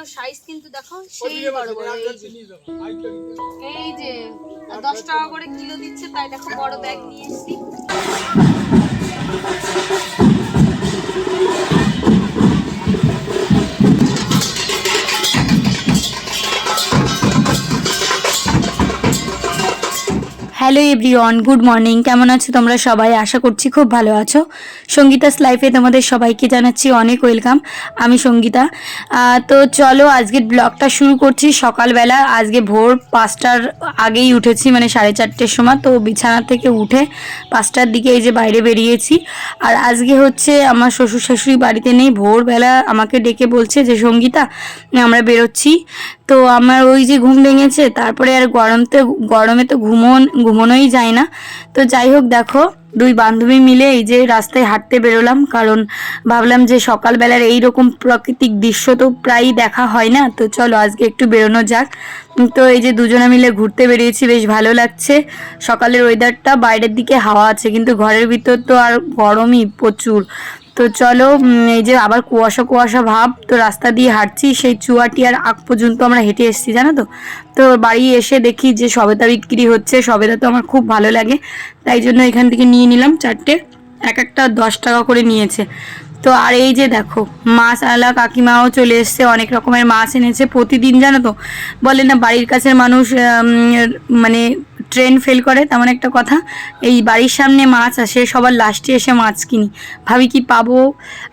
ব্যাগগুলোর size কিন্তু দেখো সেই বড় বড় এই যে। দশ টাকা করে কিলো দিচ্ছে তাই দেখো বড় ব্যাগ নিয়ে এসেছি। Hello everyone, good morning. কেমন আছো তোমরা সবাই? আশা করছি খুব ভালো আছো। সঙ্গীতাস লাইফে তোমাদের সবাইকে জানাচ্ছি অনেক ওয়েলকাম। আমি সঙ্গীতা। তো চলো আজকের ব্লগটা শুরু করছি সকালবেলা। আজকে ভোর পাঁচটার আগেই উঠেছি মানে সাড়ে চারটের সময়। তো বিছানা থেকে উঠে পাঁচটার দিকে এই যে বাইরে বেরিয়েছি। আর আজকে হচ্ছে আমার শ্বশুর শাশুড়ি বাড়িতে নেই। ভোরবেলা আমাকে ডেকে বলছে যে, সঙ্গীতা, আমরা বেরোচ্ছি। তো আমার ওই যে ঘুম ভেঙেছে, তারপরে আর গরমতে, গরমে তো ঘুমন, ঘুমোনোই যায় না। তো যাই হোক, দেখো, দুই বান্ধবী মিলে এই যে রাস্তায় হাঁটতে বেরোলাম, কারণ ভাবলাম যে সকালবেলার এই রকম প্রাকৃতিক দৃশ্য তো প্রায়ই দেখা হয় না। তো চলো, আজকে একটু বেরোনো যাক। তো এই যে দুজনে মিলে ঘুরতে বেরিয়েছি, বেশ ভালো লাগছে। সকালের ওয়েদারটা বাইরের দিকে হাওয়া আছে, কিন্তু ঘরের ভিতর তো আর গরমই প্রচুর। তো চলো এই যে আবার কুয়াশা কুয়াশা ভাব, তো রাস্তা দিয়ে হাঁটছি, সেই চুয়াটিয়ার আগ পর্যন্ত আমরা হেঁটে এসেছি, জানো তো? তো বাড়ি এসে দেখি যে সবেদা বিক্রি হচ্ছে সবেদা তো আমার খুব ভালো লাগে, তাই জন্য এখান থেকে নিয়ে নিলাম চারটে, এক একটা দশ টাকা করে নিয়েছে। তো আর এই যে দেখো, মাছ আলা কাকিমাও চলে এসছে, অনেক রকমের মাছ এনেছে, প্রতিদিন জানো তো? বলে না, বাড়ির কাছের মানুষ মানে ট্রেন ফেল করে, তেমন একটা কথা। এই বাড়ির সামনে মাছ আসে, সবার লাস্টে এসে মাছ কিনি। ভাবি কি পাবো?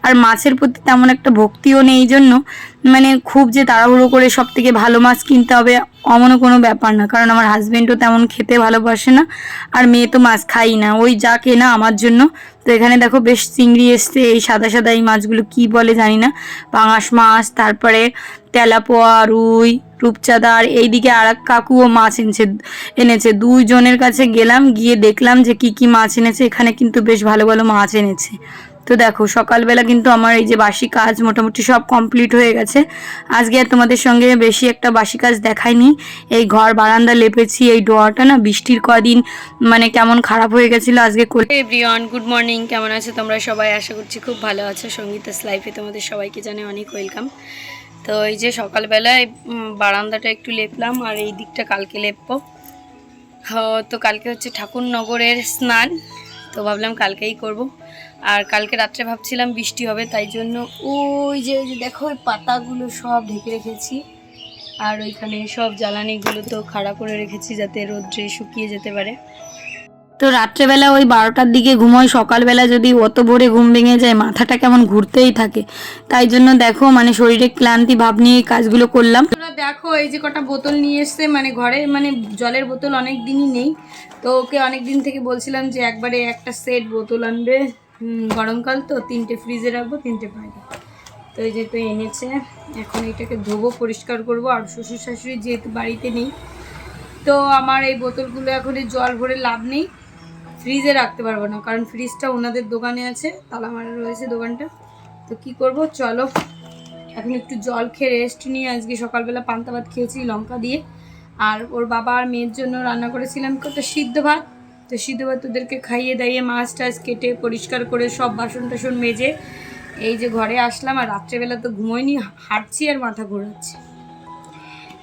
আর মাছের প্রতি তেমন একটা ভক্তিও নেই জন্য মানে খুব যে তাড়াহুড়ো করে সব থেকে ভালো মাছ কিনতে হবে, অমনও কোনো ব্যাপার না। কারণ আমার হাজব্যান্ডও তেমন খেতে ভালোবাসে না, আর মেয়ে তো মাছ খাই না। ওই যা কেনা আমার জন্য তো এখানে দেখো বেশ চিংড়ি এসছে, এই সাদা সাদা এই মাছগুলো কি বলে জানি না পাঙাশ মাছ, তারপরে তেলাপোয়া, রুই, রূপচাঁদার, এইদিকে আর এক কাকুও মাছ এনেছে এনেছে। দুইজনের কাছে গেলাম, গিয়ে দেখলাম যে কি কি মাছ এনেছে, এখানে কিন্তু বেশ ভালো ভালো মাছ এনেছে। তো দেখো, সকালবেলা কিন্তু আমার এই যে বাসি কাজ মোটামুটি সব কমপ্লিট হয়ে গেছে। আজকে আর তোমাদের সঙ্গে বেশি একটা বাসি কাজ দেখায়নি এই ঘর বারান্দা লেপেছি, এই ডোয়াটা না বৃষ্টির কদিন মানে কেমন খারাপ হয়ে গেছিল আজকে এভরিওয়ান গুড মর্নিং কেমন আছো তোমরা সবাই? আশা করছি খুব ভালো আছো। সঙ্গীতাস লাইফে তোমাদের সবাইকে জানে অনেক ওয়েলকাম তো এই যে সকালবেলায় বারান্দাটা একটু লেপলাম আর এই দিকটা কালকে লেপবো। তো কালকে হচ্ছে ঠাকুরনগরের স্নান। তো ভাবলাম কালকেই করব। আর কালকে রাত্রে ভাবছিলাম বৃষ্টি হবে, তাই জন্য ওই যে ওই যে দেখো, ওই পাতাগুলো সব ঢেকে রেখেছি। আর ওইখানে সব জ্বালানিগুলো তো খাড়া করে রেখেছি যাতে রোদ্রে শুকিয়ে যেতে পারে। তো রাত্রেবেলা ওই বারোটার দিকে ঘুমোয় সকালবেলা যদি অত ভোরে ঘুম ভেঙে যায়, মাথাটা কেমন ঘুরতেই থাকে। তাই জন্য দেখো মানে শরীরে ক্লান্তি ভাব নিয়ে কাজগুলো করলাম। তোরা দেখো, এই যে কটা বোতল নিয়ে এসছে মানে ঘরে মানে জলের বোতল অনেক দিনই নেই। তো ওকে অনেক দিন থেকে বলছিলাম যে একবারে একটা সেট বোতল আনবে। গরমকাল তো, তিনটে ফ্রিজে রাখব, তিনটে বাইরে। তো এই যে তো এনেছে, এখন এটাকে ধোবো, পরিষ্কার করব। আর শ্বশুর শাশুড়ি যেহেতু বাড়িতে নেই, তো আমার এই বোতলগুলো এখন জল ভরে লাভ নেই। ফ্রিজে রাখতে পারব না, কারণ ফ্রিজটা ওনাদের দোকানে আছে তালা মারা রয়েছে দোকানটা। তো কি করব? চলো, এখন একটু জল খেয়ে রেস্ট নিয়ে আজকে সকালবেলা পান্তা ভাত খেয়েছি, লঙ্কা দিয়ে। আর ওর বাবা আর মেয়ের জন্য রান্না করেছিলাম কত সিদ্ধ ভাত। তো সিদ্ধ ভাত ওদেরকে খাইয়ে দাইয়ে মাছ টাছ কেটে পরিষ্কার করে সব বাসন টাসন মেজে এই যে ঘরে আসলাম, আর রাত্রেবেলা তো ঘুমোইনি হাঁটছি আর মাথা ঘোরাচ্ছি।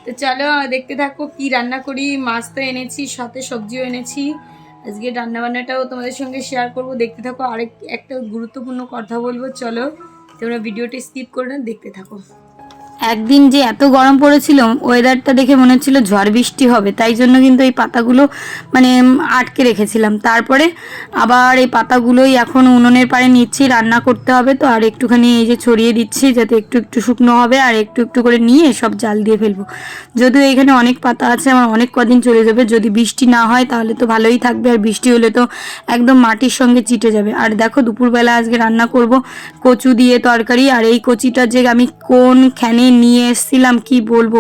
তো চলো, দেখতে থাকো কি রান্না করি, মাছ তো এনেছি, সাথে সবজিও এনেছি। আজকে রান্না বান্নাটাও তোমাদের সঙ্গে শেয়ার করব। দেখতে থাকো, আরেক একটা গুরুত্বপূর্ণ কথা বলব, চলো তোমরা ভিডিওটি স্কিপ করে না দেখতে থাকো। একদিন যে এত গরম পড়েছিল ওয়েদারটা দেখে মনে হচ্ছিল ঝড় বৃষ্টি হবে। তাই জন্য কিন্তু এই পাতাগুলো মানে আটকে রেখেছিলাম। তারপরে আবার এই পাতাগুলোই এখন উনুনের পাড়ে নিচ্ছি, রান্না করতে হবে তো। আর একটুখানি এই যে ছড়িয়ে দিচ্ছি, যাতে একটু একটু শুকনো হবে, আর একটু একটু করে নিয়ে সব জাল দিয়ে ফেলব। যদিও এখানে অনেক পাতা আছে, আমার অনেক কদিন চলে যাবে। যদি বৃষ্টি না হয়, তাহলে তো ভালোই থাকবে। আর বৃষ্টি হলে তো একদম মাটির সঙ্গে চিটে যাবে। আর দেখো, দুপুরবেলা আজকে রান্না করব কচু দিয়ে তরকারি। আর এই কচিটা যে আমি কোন খ্যানে নিয়ে এসেছিলাম, কি বলব?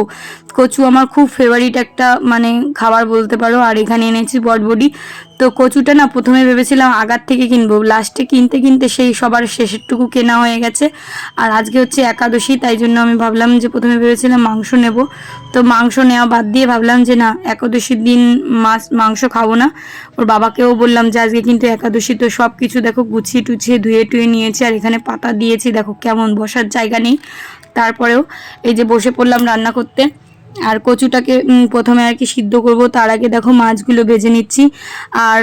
কচু আমার খুব ফেভারিট একটা মানে খাবার বলতে পারো। আর এখানে এনেছি বটবডি তো কচুটা না প্রথমে ভেবেছিলাম আগার থেকে কিনবো। লাস্টে কিনতে কিনতে সেই সবার শেষেরটুকু কেনা হয়ে গেছে। আর আজকে হচ্ছে একাদশী, তাই জন্য আমি ভাবলাম যে প্রথমে ভেবেছিলাম মাংস নেব। তো মাংস নেওয়া বাদ দিয়ে ভাবলাম যে না, একাদশীর দিন মাছ, মাংস খাব না। ওর বাবাকেও বললাম যে আজকে কিন্তু একাদশী, তো সব কিছু দেখো গুছিয়ে টুছিয়ে ধুয়ে টুয়ে নিয়েছি। আর এখানে পাতা দিয়েছি, দেখো কেমন বসার জায়গা নেই। তারপরেও এই যে বসে পড়লাম রান্না করতে। আর কচুটাকে প্রথমে আর কি সিদ্ধ করব। তার আগে দেখো মাছগুলো ভেজে নিচ্ছি। আর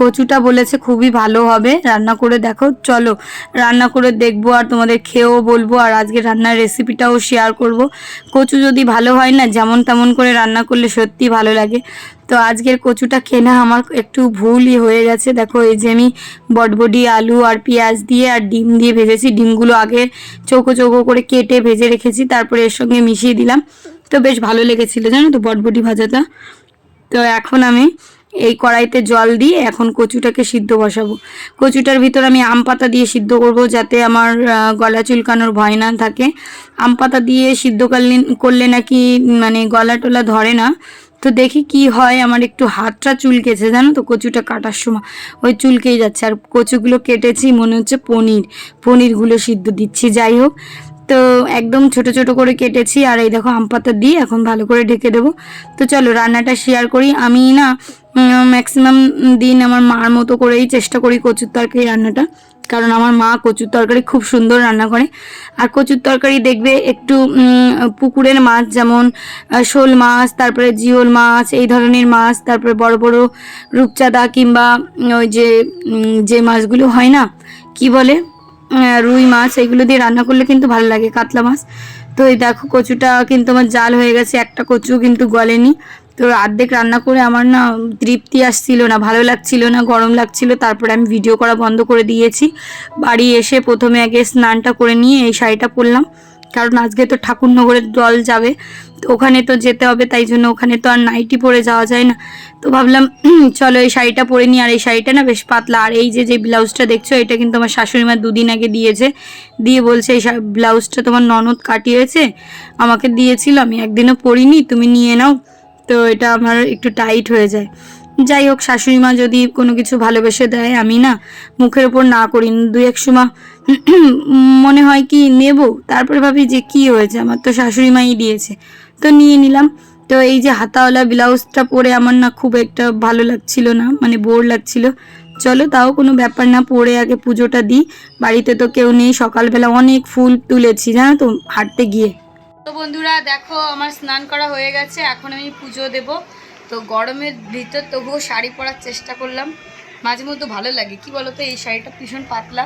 কচুটা বলেছে খুবই ভালো হবে। রান্না করে দেখো, চলো রান্না করে দেখব আর তোমাদের খেয়েও বলব। আর আজকে রান্নার রেসিপিটাও শেয়ার করব। কচু যদি ভালো হয় না, যেমন তেমন করে রান্না করলে সত্যি ভালো লাগে। তো আজকের কচুটা কেনা আমার একটু ভুলই হয়ে গেছে। দেখো এই যে আমি বটবডি আলু আর পেঁয়াজ দিয়ে আর ডিম দিয়ে ভেজেছি। ডিমগুলো আগে চৌকো চৌকো করে কেটে ভেজে রেখেছি। তারপরে এর সঙ্গে মিশিয়ে দিলাম। তো বেশ ভালো লেগেছিলো, জানো তো বটবটি ভাজাটা? তো এখন আমি এই কড়াইতে জল দিয়ে এখন কচুটাকে সিদ্ধ বসাবো। কচুটার ভিতর আমি আম পাতা দিয়ে সিদ্ধ করব যাতে আমার গলা চুলকানোর ভয় না থাকে। আম পাতা দিয়ে সিদ্ধ করলে করলে নাকি মানে গলা টলা ধরে না। তো দেখি কি হয়, আমার একটু হাতটা চুলকেছে, জানো তো কচুটা কাটার সময়। ওই চুলকেই যাচ্ছে, আর কচুগুলো কেটেছি মনে হচ্ছে পনির। পনিরগুলো সিদ্ধ দিচ্ছি, যাই হোক। তো একদম ছোট ছোট করে কেটেছি, আর এই দেখো আম পাতা দিয়ে এখন ভালো করে ঢেকে দেবো। তো চলো রান্নাটা শেয়ার করি। আমি না ম্যাক্সিমাম দিন আমার মার মতো করেই চেষ্টা করি কচুর তরকারি রান্নাটা, কারণ আমার মা কচুর তরকারি খুব সুন্দর রান্না করে। আর কচুর তরকারি দেখবে একটু পুকুরের মাছ যেমন শোল মাছ, তারপরে জিওল মাছ, এই ধরনের মাছ, তারপরে বড় বড় রূপচাঁদা কিংবা ওই যে যে মাছগুলো হয় না, কি বলে? রুই মাছ, এগুলো দিয়ে রান্না করলে কিন্তু ভালো লাগে, কাতলা মাছ। তো এই দেখো, কচুটা কিন্তু আমার জাল হয়ে গেছে, একটা কচু কিন্তু গলেনি। তো অর্ধেক রান্না করে আমার না তৃপ্তি আসছিল না, ভালো লাগছিল না, গরম লাগছিল। তারপরে আমি ভিডিও করা বন্ধ করে দিয়েছি। বাড়ি এসে প্রথমে আগে স্নানটা করে নিয়ে এই শাড়িটা পরলাম। কারণ আজকে তো ঠাকুরনগরের দল যাবে, তো ওখানে তো যেতে হবে, তাই জন্য ওখানে তো আর নাইটি পরে যাওয়া যায় না। তো ভাবলাম চলো এই শাড়িটা পরে নিই, আর এই শাড়িটা না বেশ পাতলা, আর এই যে যে ব্লাউজটা দেখছ, এটা কিন্তু আমার শাশুড়ি মা দুদিন আগে দিয়েছে। দিয়ে বলছে, এই ব্লাউজটা তোমার ননদ কাটিয়েছে, আমাকে দিয়েছিল, আমি একদিনও পরিনি, তুমি নিয়ে নাও। তো এটা আমার একটু টাইট হয়ে যায়। যাই হোক, শাশুড়ি মা যদি কোনো কিছু ভালোবেসে দেয়, আমি না মুখের ওপর না করি। দুই এক সময় মনে হয় কি নেব? তারপরে ভাবি যে কি হয়েছে? আমার তো শাশুড়ি মাই দিয়েছে। তো নিয়ে নিলাম। তো এই যে হাতাওয়ালা ব্লাউজটা পরে আমার না খুব একটা ভালো লাগছিল না মানে বোর লাগছিল। চলো তাও কোনো ব্যাপার না, পরে আগে পুজোটা দিই। বাড়িতে তো কেউ নেই, সকালবেলা অনেক ফুল তুলেছি, জানো তো, হাঁটতে গিয়ে। তো বন্ধুরা, দেখো, আমার স্নান করা হয়ে গেছে, এখন আমি পুজো দেব। তো গরমের ভিতর তবুও শাড়ি পরার চেষ্টা করলাম। মাঝে মধ্যে ভালো লাগে, কি বলো তো এই শাড়িটা ভীষণ পাতলা।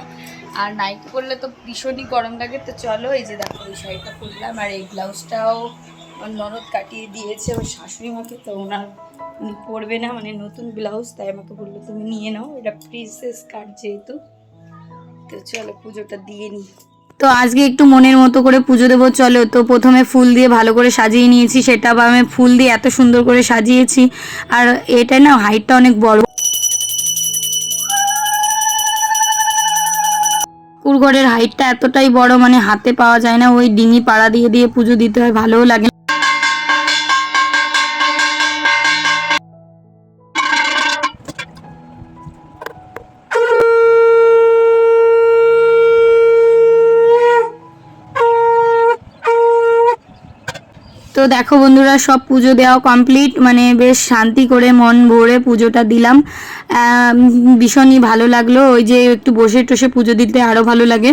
আর নাইটি পরলে তো ভীষণই গরম লাগে। তো চলো, এই যে দেখো, এই শাড়িটা পরলাম, আর এই ব্লাউজটাও ননদ কাটিয়ে দিয়েছে, ওর শাশুড়ি মাকে, তো ওনার উনি পরবে না মানে নতুন ব্লাউজ, তাই আমাকে বলল, তুমি নিয়ে নাও, এটা প্রিন্সেস কাট যেহেতু। তো চলো, পুজোটা দিয়ে নিই। তো আজকে একটু মনের মতো করে পুজো দেবো, চলো, তো প্রথমে ফুল দিয়ে ভালো করে সাজিয়ে নিয়েছি, সেটা আবার আমি ফুল দিয়ে এত সুন্দর করে সাজিয়েছি। আর এটা না হাইটটা অনেক বড়। কুরঘরের হাইটটা এতটাই বড় মানে হাতে পাওয়া যায় না। ওই ডিঙি পাড়া দিয়ে দিয়ে পুজো দিতে হয়, ভালোও লাগে দেখো বন্ধুরা, সব পুজো দেওয়া কমপ্লিট মানে বেশ শান্তি করে মন ভরে পুজোটা দিলাম। ভীষণই ভালো লাগল। ওই যে একটু বসে টসে পুজো দিতে আরও ভালো লাগে।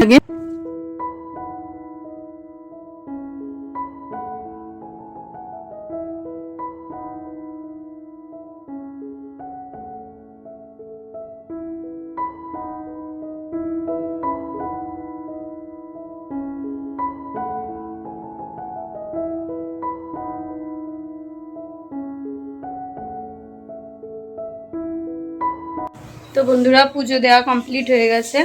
বন্ধুরা, পুজো দেওয়া কমপ্লিট হয়ে গেছে।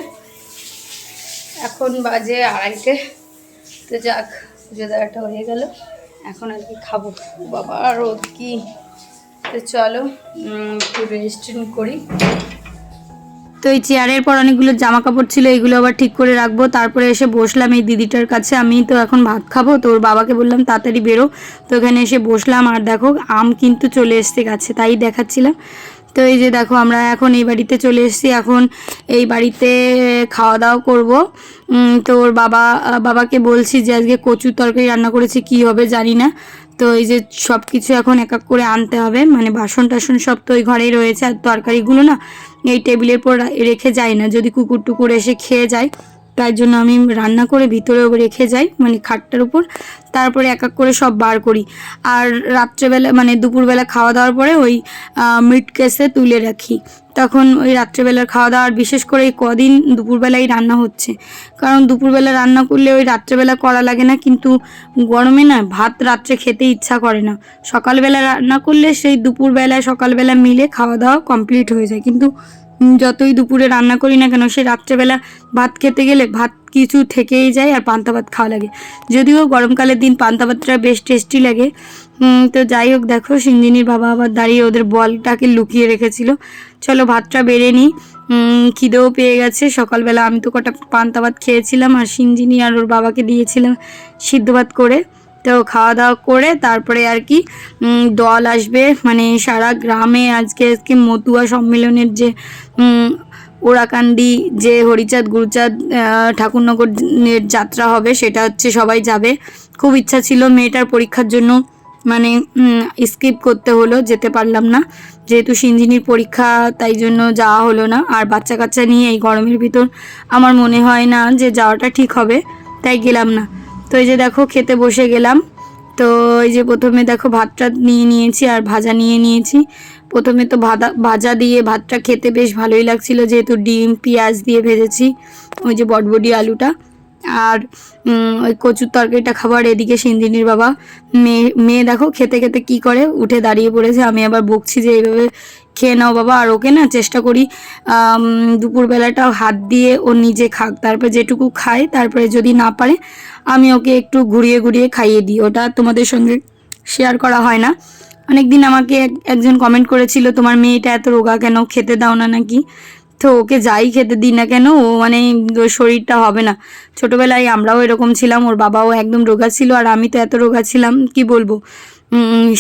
এখন বাজে আড়াইটে। তো যাক, পুজো দেওয়াটা হয়ে গেল। এখন আর কি খাব? বাবা, রোদ কি? তো চলো একটু রেস্ট করি। তো এই চেয়ারের পর অনেকগুলো জামা কাপড় ছিল, এগুলো আবার ঠিক করে রাখব। তারপরে এসে বসলাম এই দিদিটার কাছে। আমি তো এখন ভাত খাব, তো ওর বাবাকে বললাম, তাড়াতাড়ি বেরো। তো এখানে এসে বসলাম। আর দেখো, আম কিন্তু চলে এসছে গাছে, তাই দেখাচ্ছিলাম। তো এই যে দেখো, আমরা এখন এই বাড়িতে চলে এসেছি। এখন এই বাড়িতে খাওয়া দাওয়া করব। তো ওর বাবা, বাবাকে বলছি যে আজকে কচুর তরকারি রান্না করেছি, কি হবে জানি না। তো এই যে সব কিছু এখন এক এক করে আনতে হবে। মানে বাসন টাসন সব তো ওই ঘরেই রয়েছে, আর তরকারিগুলো না এই টেবিলের পর রেখে যায় না। যদি কুকুর টুকুর এসে খেয়ে যায় তাই জন্য আমি রান্না করে ভিতরে রেখে যাই মানে খাটটার উপর। তারপরে এক এক করে সব বার করি। আর রাত্রেবেলা মানে দুপুরবেলা খাওয়া দাওয়ার পরে ওই মিট কেসে তুলে রাখি। তখন ওই রাত্রেবেলার খাওয়া দাওয়ার বিশেষ করে এই কদিন দুপুরবেলাই রান্না হচ্ছে। কারণ দুপুরবেলা রান্না করলে ওই রাত্রেবেলা করা লাগে না, কিন্তু গরমে না ভাত রাত্রে খেতে ইচ্ছা করে না। সকালবেলা রান্না করলে সেই দুপুরবেলা সকালবেলা মিলে খাওয়া দাওয়া কমপ্লিট হয়ে যায়। কিন্তু যতই দুপুরে রান্না করি না কেন, সে রাত্রেবেলা ভাত খেতে গেলে ভাত কিছু থেকেই যায় আর পান্তা ভাত খাওয়া লাগে। যদিও গরমকালের দিন পান্তা ভাতটা বেশ টেস্টি লাগে। তো যাই হোক, দেখো সিঞ্জিনীর বাবা আবার দাঁড়িয়ে ওদের বলটাকে লুকিয়ে রেখেছিল। চলো ভাতটা বেড়ে নিই। খিদেও পেয়ে গেছে। সকালবেলা আমি তো কটা পান্তা ভাত খেয়েছিলাম আর সিঞ্জিনী আর ওর বাবাকে দিয়েছিলাম সিদ্ধ ভাত করে। তো খাওয়া দাওয়া করে তারপরে আর কি দল আসবে। মানে সারা গ্রামে আজকে আজকে মতুয়া সম্মেলনের যে ওরাকান্দি যে হরিচাঁদ গুরুচাঁদ আহ, ঠাকুরনগরের যাত্রা হবে সেটা হচ্ছে সবাই যাবে। খুব ইচ্ছা ছিল মেয়েটার পরীক্ষার জন্য মানে স্কিপ করতে হলো যেতে পারলাম না। যেহেতু সিঞ্জিনির পরীক্ষা তাই জন্য যাওয়া হলো না। আর বাচ্চা কাচ্চা নিয়ে এই গরমের ভিতর আমার মনে হয় না যে যাওয়াটা ঠিক হবে তাই গেলাম না। তো এই যে দেখো খেতে বসে গেলাম। তো এই যে প্রথমে দেখো ভাতটা নিয়ে নিয়েছি আর ভাজা নিয়ে নিয়েছি। প্রথমে তো ভাজা ভাজা দিয়ে ভাতটা খেতে বেশ ভালোই লাগছিল, যেহেতু ডিম, পেঁয়াজ দিয়ে ভেজেছি, ওই যে বটবডি আলুটা। আর ওই কচুর তরকারিটা খাবার এদিকে সিন্দিনীর বাবা। মেয়ে মেয়ে দেখো খেতে খেতে কি করে? উঠে দাঁড়িয়ে পড়েছে। আমি আবার বকছি যে এইভাবে খেয়ে নাও বাবা। আর ওকে না চেষ্টা করি দুপুরবেলাটা হাত দিয়ে ও নিজে খাক। তারপরে যেটুকু খায়, তারপরে যদি না পারে, আমি ওকে একটু ঘুরিয়ে ঘুরিয়ে খাইয়ে দিই। ওটা তোমাদের সঙ্গে শেয়ার করা হয় না। অনেকদিন আমাকে একজন কমেন্ট করেছিল, তোমার মেয়েটা এত রোগা কেন? খেতে দাও না নাকি? তো ওকে যাই খেতে দিই না কেন, ও মানে শরীরটা হবে না। ছোটবেলায় আমরাও এরকম ছিলাম, ওর বাবাও একদম রোগা ছিল আর আমি তো এত রোগা ছিলাম, কি বলব?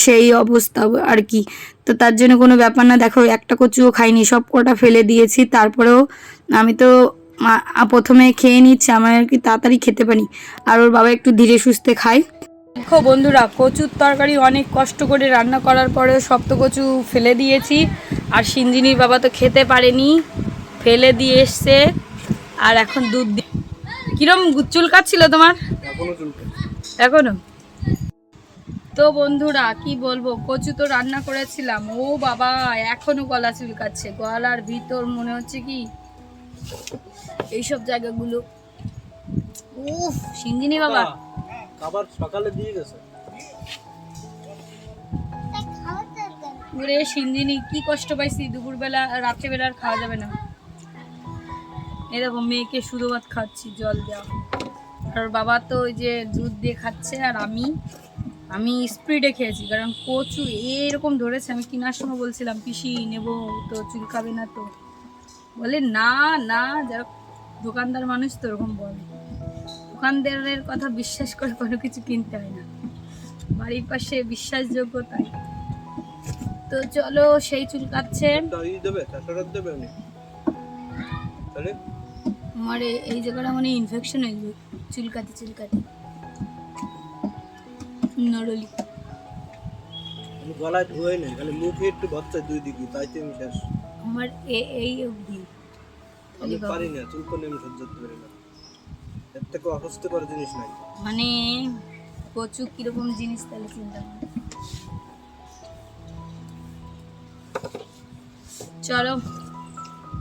সেই অবস্থা আর কি। তো তার জন্য কোনো ব্যাপার না, দেখো একটা কচুও খাইনি, সব কটা ফেলে দিয়েছি, তারপরেও আমি তো প্রথমে খেয়ে নিচ্ছি, আমার আর কি তাড়াতাড়ি খেতে পারি। আর ওর বাবা একটু ধীরে সুস্থে খায়। দেখো বন্ধুরা, কচুর তরকারি অনেক কষ্ট করে রান্না করার পরেও সপ্ত কচু ফেলে দিয়েছি, আর সিঞ্জিনির বাবা তো খেতে পারেনি। ফেলে দিয়ে এসছে। আর এখন দুধ দি কিরম গু- চুল কাটছিল তোমার এখনও? তো বন্ধুরা কি বলব? কচু তো রান্না করেছিলাম। ও বাবা এখনও গলা চুলকাচ্ছে। গলার ভিতর মনে হচ্ছে কি? এইসব জায়গাগুলো। উফ সিঞ্জিনি বাবা। খাবার সকালে দিয়ে গেছে। সিন্দিনি কি কষ্ট পাইছি। দুপুরবেলা রাত্রেবেলা আর খাওয়া যাবে না। এই দেখো মেয়েকে শুধু ভাত খাচ্ছি, জল দেওয়া। আর বাবা তো ওই যে দুধ দিয়ে খাচ্ছে আর আমি আমি স্পিডে খেয়েছি, কারণ কচু এরকম ধরেছে, আমি কেনার সময় বলছিলাম, পিসি, নেব, তো চুলকাবে না তো। বলে, না না, যারা দোকানদার মানুষ তো ওরকম বলে। দোকানদারের কথা বিশ্বাস করে কোনো কিছু কিনতে হয় না। বাড়ির পাশে বিশ্বাসযোগ্য তাই তো চলো, সেই চুল কাটছে। দেবে আমার এই জায়গাটা মানে ইনফেকশন হয়ে যাবে চুলকাতে চুলকাতে। নরলি। আমি গলায় ধুয়ে নেই খালি মুখে একটু বাচ্চা দুই দিকে তাই তো আমি শেষ। আমার এ- এই অবধি। আমি পারি না চুল করলে আমি সহ্য করতে পারি না। এর থেকে অস্বস্তিকর জিনিস নাই। মানে কচু কীরকম জিনিস তাহলে চিন্তা করো। চলো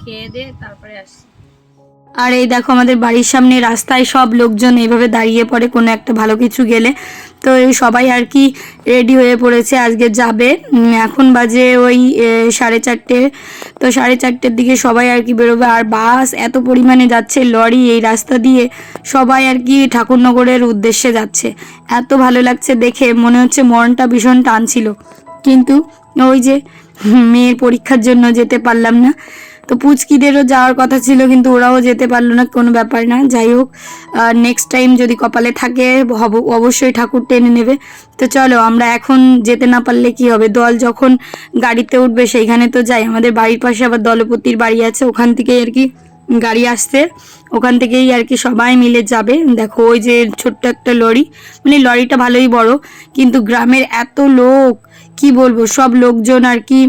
খেয়ে দে তারপরে আসি আর এই দেখো আমাদের বাড়ির সামনে রাস্তায় সব লোকজন এইভাবে দাঁড়িয়ে পড়ে, কোনো একটা ভালো কিছু গেলে। তো এই সবাই আর কি রেডি হয়ে পড়েছে, আজকে যাবে। এখন বাজে ওই সাড়ে চারটে। তো সাড়ে চারটের দিকে সবাই আর কি বেরোবে। আর বাস এত পরিমাণে যাচ্ছে, লরি এই রাস্তা দিয়ে সবাই আর কি ঠাকুরনগরের উদ্দেশ্যে যাচ্ছে। এত ভালো লাগছে দেখে, মনে হচ্ছে মনটা ভীষণ টানছিল। কিন্তু ওই যে, মেয়ের পরীক্ষার জন্য যেতে পারলাম না। তো পুচকিদেরও যাওয়ার কথা ছিল, কিন্তু ওরাও যেতে পারল না, কোনো ব্যাপার না। যাই হোক নেক্সট টাইম যদি কপালে থাকে অবশ্যই ঠাকুর টেনে নেবে। তো চলো, আমরা এখন যেতে না পারলে কি হবে? দল যখন গাড়িতে উঠবে, সেইখানে তো যাই। আমাদের বাড়ির পাশে আবার দলপতির বাড়ি আছে, ওখান থেকে আর কি গাড়ি আসছে। ওখান থেকেই আর কি সবাই মিলে যাবে। দেখো, ওই যে ছোট্ট একটা লরি মানে লরিটা ভালোই বড়, কিন্তু গ্রামের এত লোক, কি বলব? সব লোকজন আর কি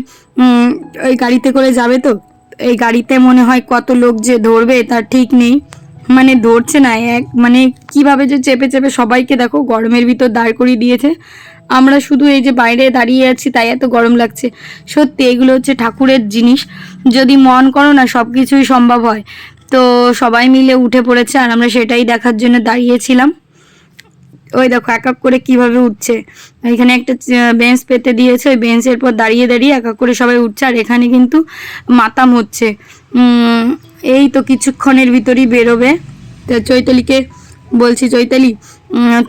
ওই গাড়িতে করে যাবে তো? এই গাড়িতে মনে হয় কত লোক যে ধরবে, তার ঠিক নেই। মানে ধরছে না, এক মানে কীভাবে যে চেপে চেপে সবাইকে দেখো গরমের ভিতর দাঁড় করিয়ে দিয়েছে। আমরা শুধু এই যে বাইরে দাঁড়িয়ে আছি, তাই এত গরম লাগছে। সত্যি এগুলো হচ্ছে ঠাকুরের জিনিস। যদি মন করো না সব কিছুই সম্ভব হয়। তো সবাই মিলে উঠে পড়েছে, আর আমরা সেটাই দেখার জন্য দাঁড়িয়েছিলাম। ওই দেখো, এক এক করে কীভাবে উঠছে। এখানে একটা বেঞ্চ পেতে দিয়েছে, ওই বেঞ্চের পর দাঁড়িয়ে দাঁড়িয়ে এক এক করে সবাই উঠছে, আর এখানে কিন্তু মাতাম হচ্ছে। এই তো কিছুক্ষণের ভিতরই বেরোবে। চৈতালিকে বলছি, চৈতালি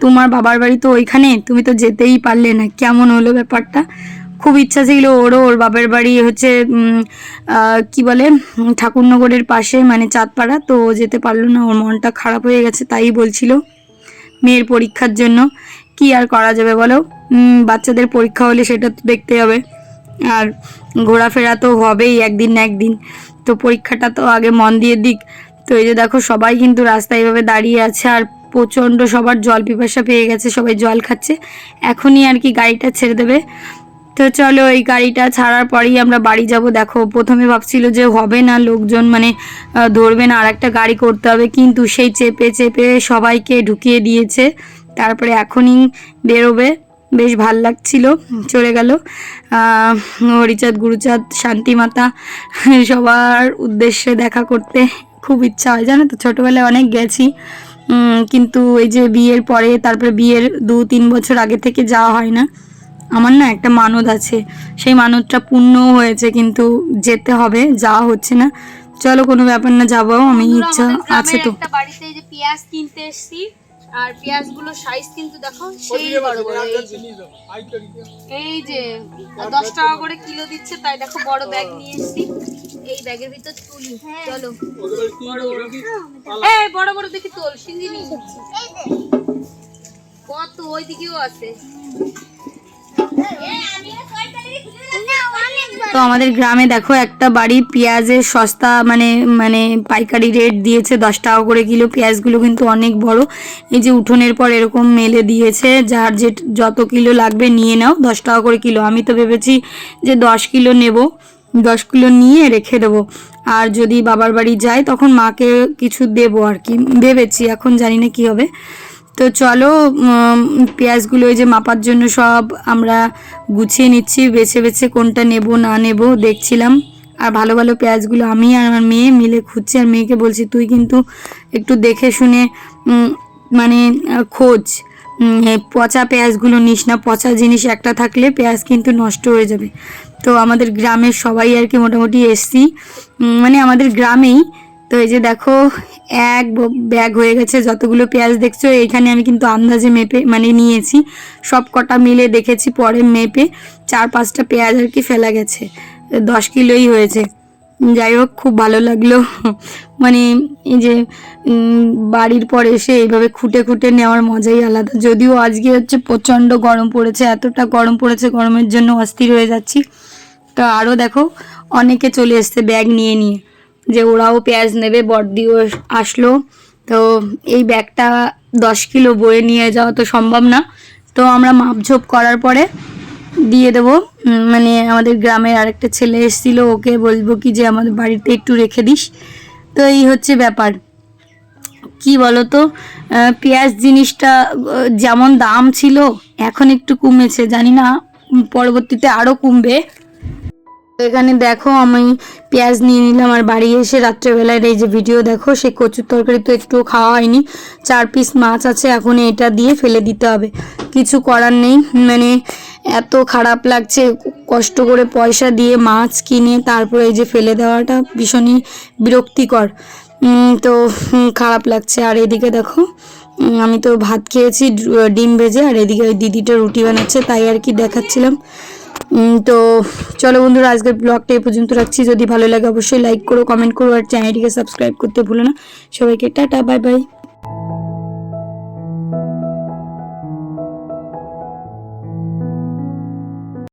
তোমার বাবার বাড়ি তো ওইখানে, তুমি তো যেতেই পারলে না। কেমন হলো ব্যাপারটা? খুব ইচ্ছা ছিল ওরও, ওর বাবার বাড়ি হচ্ছে কি বলে, ঠাকুরনগরের পাশে মানে চাঁদপাড়া। তো যেতে পারল না, ওর মনটা খারাপ হয়ে গেছে, তাই বলছিল। মেয়ের পরীক্ষার জন্য। কি আর করা যাবে বলো? বাচ্চাদের পরীক্ষা হলে সেটা তো দেখতে হবে। আর ঘোরাফেরা তো হবেই একদিন না একদিন। তো পরীক্ষাটা তো আগে মন দিয়ে দিক। তো এই যে দেখো, সবাই কিন্তু রাস্তায় এভাবে দাঁড়িয়ে আছে আর প্রচণ্ড সবার জল পিপাসা পেয়ে গেছে, সবাই জল খাচ্ছে। এখনই আর কি গাড়িটা ছেড়ে দেবে। তো চলো এই গাড়িটা ছাড়ার পরেই আমরা বাড়ি যাব। দেখো, প্রথমে ভাবছিল যে হবে না লোকজন মানে ধরবে না আর একটা গাড়ি করতে হবে। কিন্তু সেই চেপে চেপে সবাইকে ঢুকিয়ে দিয়েছে। তারপরে এখনই বেরোবে। বেশ ভালো লাগছিল, চলে গেল। হরিচাঁদ, গুরুচাঁদ, শান্তিমাতা, সবার উদ্দেশ্যে দেখা করতে খুব ইচ্ছা হয়। জানো তো, ছোটোবেলায় অনেক গেছি। কিন্তু এই যে বিয়ের পরে, তারপরে বিয়ের দু তিন বছর আগে থেকে যাওয়া হয় না। আমার না একটা মানদ আছে। সেই মানদটা পূর্ণ হয়েছে কিন্তু যেতে হবে যাওয়া হচ্ছে না। চলো কোনো ব্যাপার না যাব আমি ইচ্ছা আছে তো। বাড়িতে যে পেঁয়াজ কিনতে এসেছি আর পেঁয়াজগুলো সাইজ কিন্তু দেখো সেই বড় বড় এই যে। দশ টাকা করে কিলো দিচ্ছে তাই দেখো বড় ব্যাগ নিয়ে এসেছি। এই ব্যাগের ভিতর তুলি চলো। বড় বড় এই বড় বড় দেখি তোল সিঙ্গিনি কত ওই দিকেও আছে। তো আমাদের গ্রামে দেখো, একটা বাড়ি পেঁয়াজের সস্তা মানে মানে পাইকারি রেট দিয়েছে, দশ টাকা করে কিলো। পেঁয়াজগুলো কিন্তু অনেক বড়। এই যে উঠোনের পর এরকম মেলে দিয়েছে, যার যে যত কিলো লাগবে নিয়ে নাও, দশ টাকা করে কিলো। আমি তো ভেবেছি যে দশ কিলো নেব। দশ কিলো নিয়ে রেখে দেবো। আর যদি বাবার বাড়ি যাই তখন মাকে কিছু দেবো আর কি। ভেবেছি, এখন জানি না কী হবে। তো চলো পেঁয়াজগুলো ওই যে মাপার জন্য সব আমরা গুছিয়ে নিচ্ছি, বেছে বেছে কোনটা নেব, না নেব দেখছিলাম। আর ভালো ভালো পেঁয়াজগুলো আমি আর আমার মেয়ে মিলে খুঁজছি, আর মেয়েকে বলছি, তুই কিন্তু একটু দেখে শুনে মানে খোঁজ। পচা পেঁয়াজগুলো নিস না, পচা জিনিস একটা থাকলে পেঁয়াজ কিন্তু নষ্ট হয়ে যাবে। তো আমাদের গ্রামের সবাই আর কি মোটামুটি এসছি। মানে আমাদের গ্রামেই তো এই যে দেখো, এক ব্যাগ হয়ে গেছে, যতগুলো পেঁয়াজ দেখছ, এইখানে আমি কিন্তু আন্দাজে মেপে মানে নিয়েছি। সব কটা মিলে দেখেছি পরে মেপে, চার পাঁচটা পেঁয়াজ আর কি ফেলা গেছে। দশ কিলোই হয়েছে। যাই হোক, খুব ভালো লাগল। মানে এই যে বাড়ির পর এসে এইভাবে খুঁটে খুঁটে নেওয়ার মজাই আলাদা। যদিও আজকে হচ্ছে প্রচণ্ড গরম পড়েছে, এতটা গরম পড়েছে, গরমের জন্য অস্থির হয়ে যাচ্ছি। তো আরও দেখো, অনেকে চলে এসছে ব্যাগ নিয়ে নিয়ে। যে ওরাও পেঁয়াজ নেবে বড়দিও আসলো। তো এই ব্যাগটা দশ কিলো বয়ে নিয়ে যাওয়া তো সম্ভব না। তো আমরা মাপঝোপ করার পরে দিয়ে দেবো। মানে আমাদের গ্রামের আরেকটা ছেলে এসেছিল ওকে বলব কি যে আমাদের বাড়িতে একটু রেখে দিস। তো এই হচ্ছে ব্যাপার। কি আহ, পেঁয়াজ জিনিসটা যেমন দাম ছিল এখন একটু কমেছে জানি না পরবর্তীতে আরও কমবে। তো এখানে দেখো আমি পেঁয়াজ নিয়ে নিলাম আর বাড়ি এসে রাত্রেবেলায় এই যে ভিডিও দেখো, সেই কচুর তরকারি তো একটুও খাওয়া হয়নি। চার পিস মাছ আছে, এখন এটা দিয়ে ফেলে দিতে হবে। কিছু করার নেই মানে এত খারাপ লাগছে, কষ্ট করে পয়সা দিয়ে মাছ কিনে তারপরে এই যে ফেলে দেওয়াটা ভীষণই বিরক্তিকর। তো খারাপ লাগছে। আর এদিকে দেখো আমি তো ভাত খেয়েছি, ডিম ভেজে, আর এদিকে ওই দিদিটা রুটি বানাচ্ছে, তাই আর কি দেখাচ্ছিলাম। তো চলো বন্ধুরা, আজকের ব্লগটা এই পর্যন্ত রাখছি। যদি ভালো লাগে, অবশ্যই লাইক করো কমেন্ট করো, আর চ্যানেলটিকে সাবস্ক্রাইব করতে ভুলো না। সবাইকে টাটা বাই বাই